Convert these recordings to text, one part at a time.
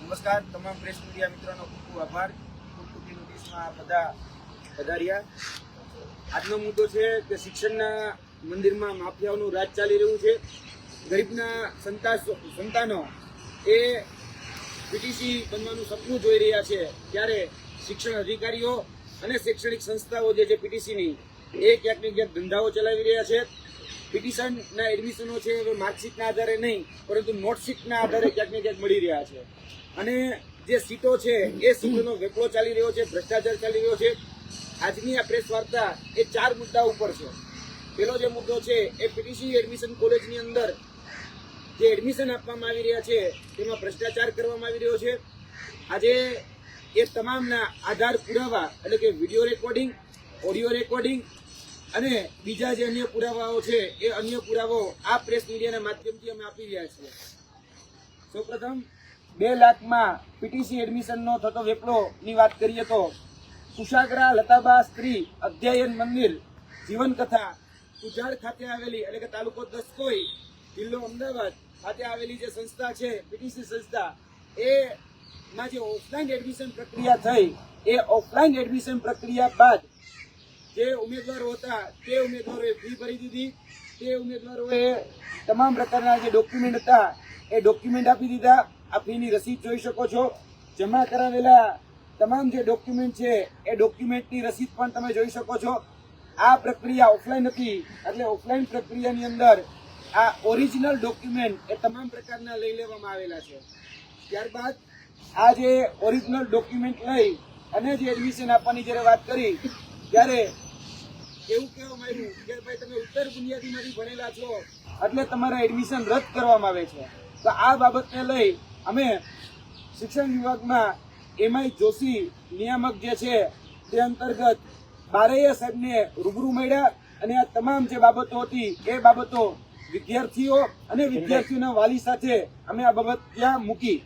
નમસ્કાર, તમામ press media મિત્રોનો ખૂબ ખૂબ આભાર. ખૂબ ખોટી નોટિસમાં બધા પધાર્યા. આજનો મુદ્દો છે કે શિક્ષણના મંદિરમાં માફિયાઓનું રાજ ચાલી રહ્યું છે. ગરીબના સંતા સંતાનો એ પીટીસી બનવાનું સપનું જોઈ રહ્યા છે. ત્યારે શિક્ષણ અધિકારીઓ અને શૈક્ષણિક સંસ્થાઓ જે છે પીટીસીની એ ક્યાંક ને ક્યાંક ધંધાઓ ચલાવી રહ્યા છે. પિટિશનના એડમિશનો છે, હવે માર્કશીટના આધારે નહીં, પરંતુ નોટશીટના આધારે ક્યાંક ને ક્યાંક મળી રહ્યા છે. અને જે સીટો છે, એ સીટોનો વેપલો ચાલી રહ્યો છે, ભ્રષ્ટાચાર ચાલી રહ્યો છે. આજની આ પ્રેસ વાર્તા એ ચાર મુદ્દા ઉપર છે. પેલો જે મુદ્દો છે, એ પીટીસી એડમિશન કોલેજની અંદર જે એડમિશન આપવામાં આવી રહ્યા છે, તેમાં ભ્રષ્ટાચાર કરવામાં આવી રહ્યો છે. આજે એ તમામના આધાર પુરાવા, એટલે કે વીડિયો રેકોર્ડિંગ ઓડિયો રેકોર્ડિંગ અને બીજા જે અન્ય પુરાવાઓ છે, એ અન્ય પુરાવાઓ આ પ્રેસ મીડિયાના માધ્યમથી અમે આપી રહ્યા છીએ. સૌપ્રથમ, બે લાખમાં પીટીસી એડમિશનનો થતો વેપલોની વાત કરીએ તો સુશાગરા લતાબા સ્ત્રી અધ્યયન મંદિર, જીવનકથા, ઉજાડ ખાતે આવેલી, એટલે કે તાલુકો દસકોઈ, જિલ્લો અમદાવાદ ખાતે આવેલી જે સંસ્થા છે પીટીસી સંસ્થા, એ માં જે ઓફલાઈન એડમિશન પ્રક્રિયા થઈ, એ ઓફલાઈન એડમિશન પ્રક્રિયા બાદ જે ઉમેદવારો હતા, તે ઉમેદવારોએ ફી ભરી દીધી. તે ઉમેદવારોએ તમામ પ્રકારના જે ડોક્યુમેન્ટ હતા, એ ડોક્યુમેન્ટ આપી દીધા. આ ફીની રસીદ જોઈ શકો છો. જમા કરાવેલા તમામ જે ડોક્યુમેન્ટ છે, એ ડોક્યુમેન્ટની રસીદ પણ તમે જોઈ શકો છો. આ પ્રક્રિયા ઓફલાઈન હતી, એટલે ઓફલાઈન પ્રક્રિયાની અંદર આ ઓરિજિનલ ડોક્યુમેન્ટ એ તમામ પ્રકારના લઈ લેવામાં આવેલા છે. ત્યારબાદ આ જે ઓરિજિનલ ડોક્યુમેન્ટ લઈ અને જે એડમિશન આપવાની જ્યારે વાત કરી, ત્યારે એવું કહેવામાં માંગ્યું કે ભાઈ તમે ઉત્તર બુનિયાદીમાંથી ભણેલા છો, એટલે તમારા એડમિશન રદ કરવામાં આવે છે. તો આ બાબતને લઈ અમે શિક્ષણ વિભાગમાં એમઆઈ જોશી નિયામક જે છે, તે અંતર્ગત બારૈયા સાહેબને રૂબરૂ મળ્યા અને આ તમામ જે બાબતો હતી, એ બાબતો વિદ્યાર્થીઓ અને વિદ્યાર્થીઓના વાલી સાથે અમે આ બાબત ત્યાં મૂકી.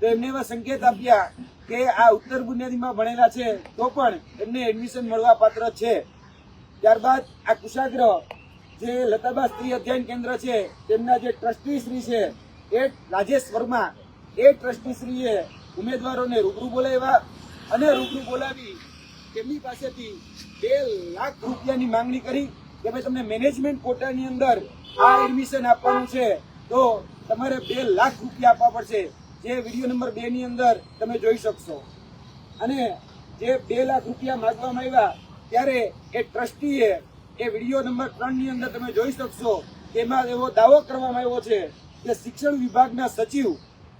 તો એમને એવા સંકેત આપ્યા કે આ ઉત્તર બુનિયાદીમાં ભણેલા છે, તો પણ એમને એડમિશન મળવા પાત્ર છે. ત્યારબાદ આ કુશાગ્રહ જે લતાબા સ્ત્રી અધ્યયન કેન્દ્ર છે, તેમના જે ટ્રસ્ટી શ્રી છે, એ રાજેશ વર્મા, એ ટ્રસ્ટી શ્રીએ ઉમેદવારોને રૂબરૂ બોલાવ્યા અને રૂબરૂ બોલાવી તેમની પાસેથી બે લાખ રૂપિયાની માંગણી કરી કે ભાઈ તમને મેનેજમેન્ટ કોટાની અંદર આ એડમિશન આપવાનું છે, તો તમારે બે લાખ રૂપિયા આપવા પડશે. જે વીડિયો નંબર બે ની અંદર તમે જોઈ શકશો. અને જે બે લાખ રૂપિયા માંગવામાં આવ્યા ત્યારે એ ટ્રસ્ટીએ એ વીડિયો નંબર ત્રણની અંદર તમે જોઈ શકશો, તેમાં એવો દાવો કરવામાં આવ્યો છે કે શિક્ષણ વિભાગના સચિવ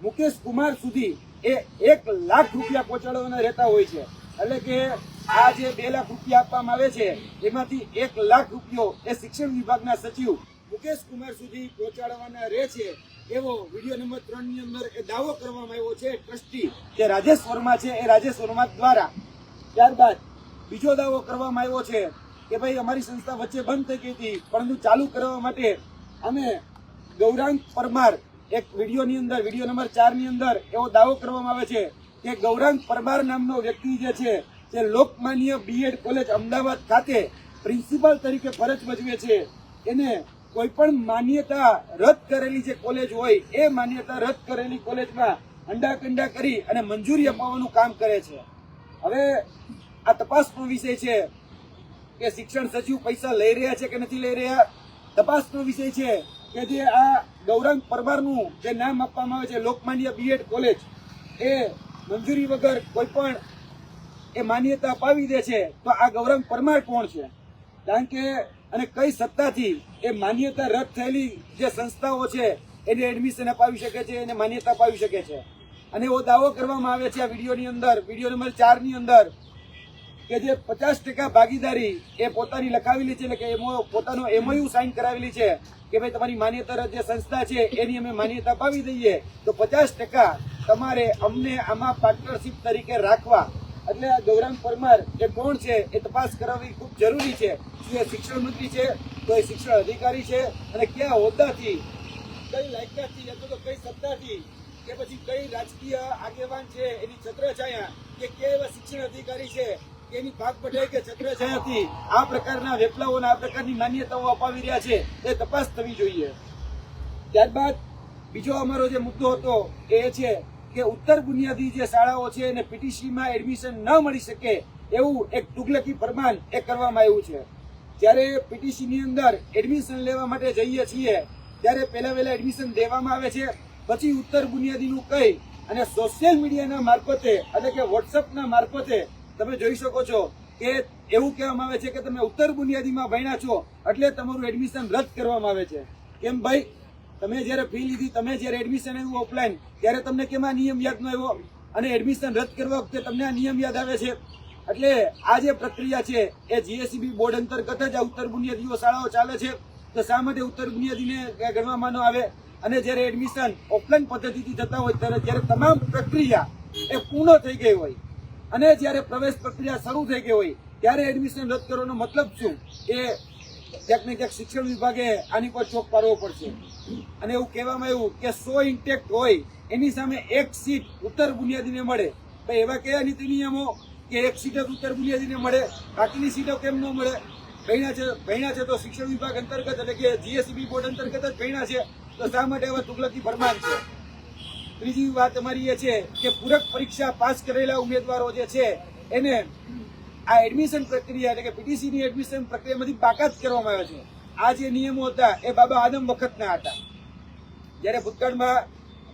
મુકેશ કુમાર સુધી એ એક લાખ રૂપિયા પહોંચાડવાના રહેતા હોય છે. એટલે કે આ જે બે લાખ રૂપિયા આપવામાં આવે છે, એમાંથી એક લાખ રૂપિયો એ શિક્ષણ વિભાગના સચિવ મુકેશ કુમાર સુધી પહોંચાડવાના રહે છે. એવો વીડિયો નંબર ત્રણની અંદર એ દાવો કરવામાં આવ્યો છે ટ્રસ્ટી જે રાજેશ વર્મા છે. એ રાજેશ વર્મા દ્વારા ત્યારબાદ બીજો દાવો કરવામાં આવ્યો છે કે ભાઈ અમારી સંસ્થા વચ્ચે બંધ થઈ ગઈ હતી, પરંતુ ચાલુ કરવા માટે અમે ગૌરાંગ પરમાર એક વિડીયોની અંદર, વીડિયો નંબર ચારની અંદર એવો દાવો કરવામાં આવે છે કે ગૌરાંગ પરમાર નામનો વ્યક્તિ જે છે, જે લોકમાન્ય બીએડ કોલેજ અમદાવાદ ખાતે પ્રિન્સિપાલ તરીકે ફરજ ભજવે છે, એને કોઈ પણ માન્યતા રદ કરેલી જે કોલેજ હોય, એ માન્યતા રદ કરેલી કોલેજમાં અંડાકંડા કરી અને મંજૂરી અપાવવાનું કામ કરે છે. હવે આ તપાસનો વિષય છે કે શિક્ષણ સચિવ પૈસા લઈ રહ્યા છે કે નથી લઈ રહ્યા? તપાસનો વિષય છે કે જે આ ગૌરંગ પરમારનું જે નામ આપવામાં આવે છે, લોકમાન્ય બીએડ કોલેજ, એ મંજૂરી વગર કોઈ પણ એ માન્યતા અપાવી દે છે, તો આ ગૌરંગ પરમાર કોણ છે? કારણ કે અને કઈ સત્તાથી એ માન્યતા રદ થયેલી જે સંસ્થાઓ છે, એને એડમિશન અપાવી શકે છે, એને માન્યતા અપાવી શકે છે. અને એવો દાવો કરવામાં આવે છે આ વિડીયોની અંદર, વીડિયો નંબર ચારની અંદર કે જે પચાસ ટકા ભાગીદારી એ પોતાની લખાવેલી છે એટલે કે એમો પોતાનો એમઓયુ સાઇન કરાવેલી છે કે ભાઈ તમારી માન્યતા જે સંસ્થા છે, એની અમે માન્યતા અપાવી દઈએ, તો પચાસ ટકા તમારે અમને આમાં પાર્ટનરશીપ તરીકે રાખવા. એટલે ગૌરાંગ પરમાર એ કોણ છે એ તપાસ કરાવવી ખૂબ જરૂરી છે. શું એ શિક્ષણ મંત્રી છે? તો એ શિક્ષણ અધિકારી છે. અને કયા હોદ્દાથી? કઈ લાયકાતથી? અથવા તો કઈ સત્તાથી? કે પછી કઈ રાજકીય આગેવાન છે? એની છત્રછાયા કે કયા એવા શિક્ષણ અધિકારી છે? એની ભાગ પટેલ કે છત્રછાયાથી આ પ્રકારના વેપલાઓને આ પ્રકારની માન્યતાઓ અપાવી રહ્યા છે, એ તપાસ થવી જોઈએ. ત્યારબાદ બીજો અમારો જે મુદ્દો હતો એ છે કે ઉત્તર બુનિયાદી જે શાળાઓ છે એને પીટીસીમાં એડમિશન ન મળી શકે એવું એક તુગલકી ફરમાન એ કરવામાં આવ્યું છે. જ્યારે પીટીસીની અંદર એડમિશન લેવા માટે જઈએ છીએ, ત્યારે પહેલા વહેલા એડમિશન દેવામાં આવે છે, પછી ઉત્તર બુનિયાદીનું કહી અને સોશિયલ મીડિયાના મારફતે એટલે કે વોટ્સઅપના મારફતે તમે જોઈ શકો છો કે એવું કહેવામાં આવે છે કે તમે ઉત્તર બુનિયાદીમાં ભણ્યા છો, એટલે તમારું એડમિશન રદ કરવામાં આવે છે. કેમ ભાઈ? તમે જ્યારે ફી લીધી, તમે જ્યારે એડમિશન આવ્યું ઓફલાઈન ત્યારે તમને કેમ આ નિયમ યાદ ન આવ્યો? અને એડમિશન રદ કરવા વખતે તમને આ નિયમ યાદ આવે છે? એટલે આ જે પ્રક્રિયા છે, એ જીએસસીબી બોર્ડ અંતર્ગત જ આ ઉત્તર બુનિયાદીઓ શાળાઓ ચાલે છે. તો શા માટે ઉત્તર બુનિયાદીને ગણવામાં ન આવે? અને જ્યારે એડમિશન ઓફલાઈન પદ્ધતિથી થતા હોય, ત્યારે જ્યારે તમામ પ્રક્રિયા એ પૂર્ણ થઈ ગઈ હોય. અને જ્યારે પ્રવેશ પ્રક્રિયા શરૂ થઈ ગઈ હોય, ત્યારે એડમિશન રદ કરવાનો મતલબ શું? એ ક્યાંક ને ક્યાંક શિક્ષણ વિભાગે આની પર ચોક પાડવો પડશે. અને એવું કહેવામાં આવ્યું કે સો ઇન્ટેક્ટ હોય, એની સામે એક સીટ ઉત્તર બુનિયાદીને મળે. ભાઈ એવા કયા નીતિ નિયમો કે એક સીટ જ ઉત્તર બુનિયાદીને મળે? બાકીની સીટો કેમ ન મળે? ભણ્યા છે ભણ્યા છે તો શિક્ષણ વિભાગ અંતર્ગત એટલે કે જીએસસીબી બોર્ડ અંતર્ગત જ ભણ્યા છે. તો શા માટે એવા તુગલકી ફરમાન છે? ત્રીજી વાત અમારી એ છે કે પૂરક પરીક્ષા પાસ કરેલા ઉમેદવારો જે છે, એને આ એડમિશન પ્રક્રિયા એટલે કે પીટીસીની એડમિશન પ્રક્રિયામાંથી બાકાત કરવામાં આવે છે. આ જે નિયમો હતા, એ બાબા આદમ વખતના હતા. જ્યારે ભૂતકાળમાં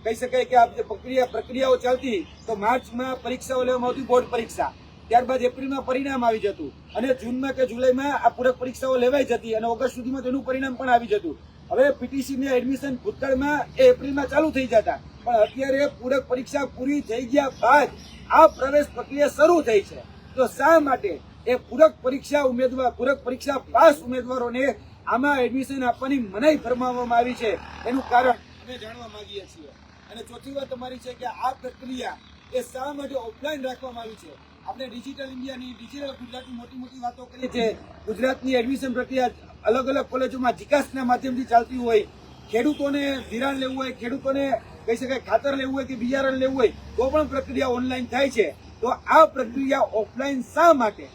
કહી શકાય કે આ જે પ્રક્રિયા, પ્રક્રિયાઓ ચાલતી, તો માર્ચમાં પરીક્ષાઓ લેવામાં આવતી બોર્ડ પરીક્ષા. ત્યારબાદ એપ્રિલમાં પરિણામ આવી જતું. અને જૂનમાં કે જુલાઈમાં આ પૂરક પરીક્ષાઓ લેવાઈ જતી અને ઓગસ્ટ સુધીમાં તેનું પરિણામ પણ આવી જતું. હવે પીટીસી ને એડમિશન ભૂતકાળમાં એપ્રિલમાં ચાલુ થઈ જતા. પણ અત્યારે પૂરક પરીક્ષા પૂરી થઈ ગયા બાદ આ પ્રવેશ પ્રક્રિયા શરૂ થઈ છે. તો શા માટે એ પૂરક પરીક્ષા ઉમેદવાર પૂરક પરીક્ષા પાસ ઉમેદવારોને આમાં એડમિશન આપવાની મનાઈ ફરમાવવામાં આવી છે? એનું કારણ અમે જાણવા માંગીએ છીએ. અને ચોથી વાત તમારી છે કે આ પ્રક્રિયા એ શા માટે ઓફલાઈન રાખવામાં આવી છે? આપણે ડિજિટલ ઇન્ડિયાની ડિજિટલ ગુજરાતની મોટી મોટી વાતો કરીએ છીએ. ગુજરાતની એડમિશન પ્રક્રિયા અલગ અલગ કોલેજોમાં જીકાસના માધ્યમથી ચાલતી હોય. ખેડૂતોને ધિરાણ લેવું હોય, ખેડૂતોને કહી શકાય ખાતર લેવું હોય કે બિયારણ લેવું હોય, તો પણ પ્રક્રિયા ઓનલાઈન થાય છે. તો આ પ્રક્રિયા ઓફલાઈન શા માટે?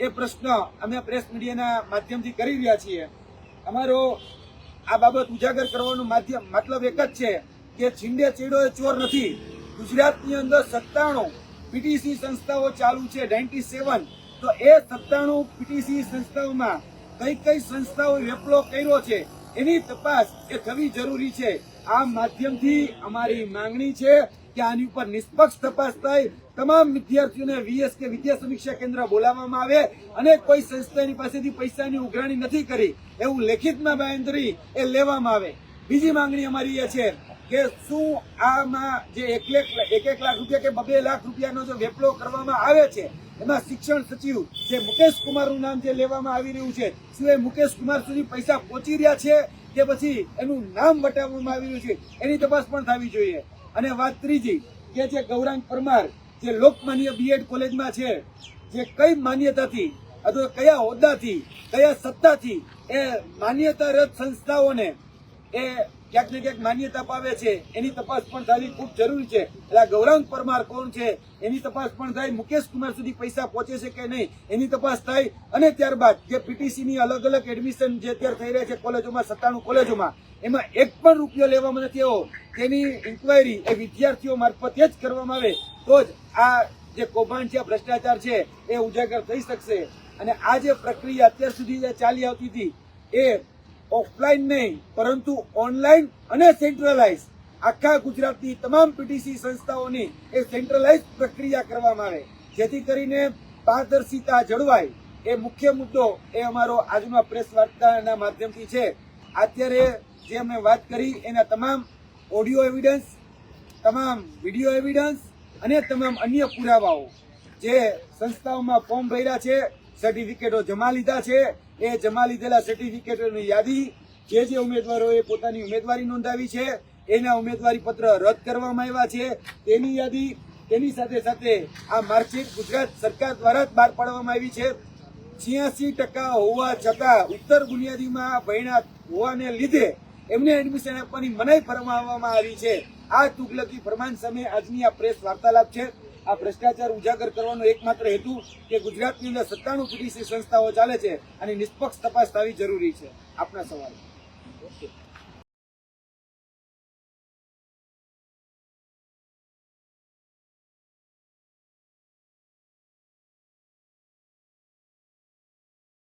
એ પ્રશ્ન અમે પ્રેસ મીડિયાના માધ્યમથી કરી રહ્યા છીએ. અમારો આ બાબત ઉજાગર કરવાનું માધ્યમ, મતલબ એક જ છે કે છીંડે ચીડો એ ચોર નથી. ગુજરાતની અંદર સત્તાણું પીટીસી સંસ્થાઓ ચાલુ છે નાઇન્ટી સેવન તો એ સત્તાણું પીટીસી સંસ્થાઓમાં કઈ કઈ સંસ્થાઓ વેપલો કર્યો છે, એની તપાસ એ થવી જરૂરી છે. આ માધ્યમથી અમારી માંગણી છે કે આની ઉપર નિષ્પક્ષ તપાસ થાય. તમામ વિદ્યાર્થીઓને વીએસ કે વિદ્યા સમીક્ષા કેન્દ્ર બોલાવવામાં આવે અને કોઈ સંસ્થાની પાસેથી પૈસાની ઉઘરાણી નથી કરી. એવું લેખિતમાં બાંયધરી એ લેવામાં આવે. બીજી માંગણી અમારી એ છે કે શું આમાં જે એક એક લાખ રૂપિયા કે બબે લાખ રૂપિયાનો જે વેપલો કરવામાં આવે છે, એમાં શિક્ષણ સચિવ જે મુકેશ કુમારનું નામ જે લેવામાં આવી રહ્યું છે, શું એ મુકેશ કુમાર સુધી પૈસા પહોંચી રહ્યા છે કે પછી એનું નામ વટાવવામાં આવી રહ્યું છે, એની તપાસ પણ થવી જોઈએ. અને વાત ત્રીજી, કે જે ગૌરાંગ પરમાર જે લોકમાન્ય બીએડ કોલેજમાં છે, જે કઈ માન્યતાથી અથવા કયા હોદ્દાથી, કયા સત્તાથી એ માન્યતા રદ સંસ્થાઓને એ ક્યાંક ને ક્યાંક માન્યતા પાવે છે. એની તપાસ પણ થવી ખૂબ જરૂરી છે. એટલે આ ગૌરાંગ પરમાર કોણ છે? એની તપાસ પણ થાય. મુકેશ કુમાર સુધી પૈસા પહોંચે છે કે નહીં? એની તપાસ થાય. અને ત્યારબાદ જે પીટીસીની અલગ અલગ એડમિશન જે અત્યારે થઈ રહ્યા છે કોલેજોમાં, સત્તાણું કોલેજોમાં, એમાં એક પણ રૂપિયો લેવામાં નથી આવ્યો. તેની ઇન્કવાયરી એ વિદ્યાર્થીઓ મારફતે જ કરવામાં આવે. તો જ આ જે કૌભાંડ છે ભ્રષ્ટાચાર છે, એ ઉજાગર થઈ શકશે. અને આ જે પ્રક્રિયા અત્યાર સુધી જે ચાલી આવતી હતી, એ ઓફલાઈન નહીં, પરંતુ ઓનલાઈન અને સેન્ટ્રલાઇઝ આખા ગુજરાતની તમામ પીટીસી સંસ્થાઓની એ સેન્ટ્રલાઇઝ પ્રક્રિયા કરવામાં આવે. જેથી કરીને પારદર્શિતા જળવાય. એ મુખ્ય મુદ્દો એ અમારો આજનો પ્રેસ વાર્તાના માધ્યમથી છે. અત્યારે જે અમે વાત કરી, એના તમામ ઓડિયો એવિડન્સ, તમામ વીડિયો એવિડન્સ અને તમામ અન્ય પુરાવાઓ જે સંસ્થાઓમાં ફોર્મ ભર્યા છે, સર્ટિફિકેટો જમા લીધા છે એ જમા લીધેલા સર્ટિફિકેટોની યાદી જે જે ઉમેદવારોએ પોતાની ઉમેદવારી નોંધાવી છે, એના ઉમેદવારી પત્ર રદ કરવામાં આવ્યા છે. તેની યાદી, તેની સાથે સાથે આ માર્કશીટ ગુજરાત સરકાર દ્વારા જ બહાર પાડવામાં આવી છે. છ્યાસી ટકા હોવા છતાં ઉત્તર બુનિયાદીમાં ભયણા હોવાને લીધે એમને એડમિશન આપવાની મનાઈ ફરમાવવામાં આવી છે. આ તુગલકી ફરમાન સામે આજની આ પ્રેસ વાર્તાલાપ છે. આ ભ્રષ્ટાચાર ઉજાગર કરવાનો એકમાત્ર હેતુ કે ગુજરાતની અંદર સત્તાણું પીટીસી સંસ્થાઓ ચાલે છે અને નિષ્પક્ષ તપાસ થવી જરૂરી છે. આપના સવાલ. ઓકે